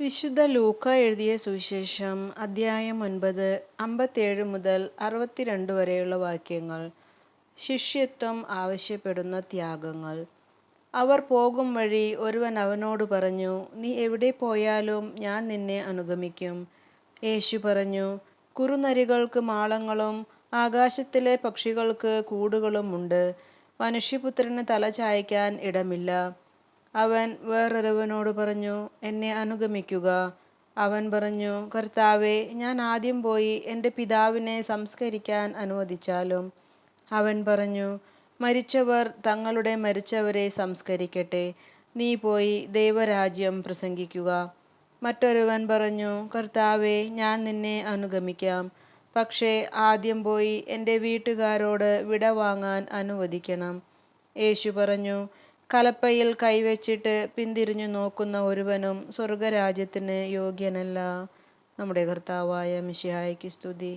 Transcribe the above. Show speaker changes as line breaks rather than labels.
വിശുദ്ധ ലൂക്ക എഴുതിയ സുവിശേഷം അധ്യായം ഒൻപത് അമ്പത്തേഴ് മുതൽ അറുപത്തിരണ്ട് വരെയുള്ള വാക്യങ്ങൾ. ശിഷ്യത്വം ആവശ്യപ്പെടുന്ന ത്യാഗങ്ങൾ. അവർ പോകും വഴി ഒരുവൻ അവനോട് പറഞ്ഞു നീ എവിടെ പോയാലും ഞാൻ നിന്നെ അനുഗമിക്കും. യേശു പറഞ്ഞു കുറുനരികൾക്ക് മാളങ്ങളും ആകാശത്തിലെ പക്ഷികൾക്ക് കൂടുകളും ഉണ്ട്. മനുഷ്യപുത്രന് തല ചായ്ക്കാൻ ഇടമില്ല. അവൻ വേറൊരുവനോട് പറഞ്ഞു എന്നെ അനുഗമിക്കുക. അവൻ പറഞ്ഞു കർത്താവെ ഞാൻ ആദ്യം പോയി എന്റെ പിതാവിനെ സംസ്കരിക്കാൻ അനുവദിച്ചാലും. അവൻ പറഞ്ഞു മരിച്ചവർ തങ്ങളുടെ മരിച്ചവരെ സംസ്കരിക്കട്ടെ. നീ പോയി ദൈവരാജ്യം പ്രസംഗിക്കുക. മറ്റൊരുവൻ പറഞ്ഞു കർത്താവെ ഞാൻ നിന്നെ അനുഗമിക്കാം. പക്ഷേ ആദ്യം പോയി എന്റെ വീട്ടുകാരോട് വിട വാങ്ങാൻ അനുവദിക്കണം. യേശു പറഞ്ഞു കലപ്പയിൽ കൈവച്ചിട്ട് പിന്തിരിഞ്ഞു നോക്കുന്ന ഒരുവനും സ്വർഗരാജ്യത്തിന് യോഗ്യനല്ല. നമ്മുടെ കർത്താവായ മിശിഹായ്ക്ക് സ്തുതി.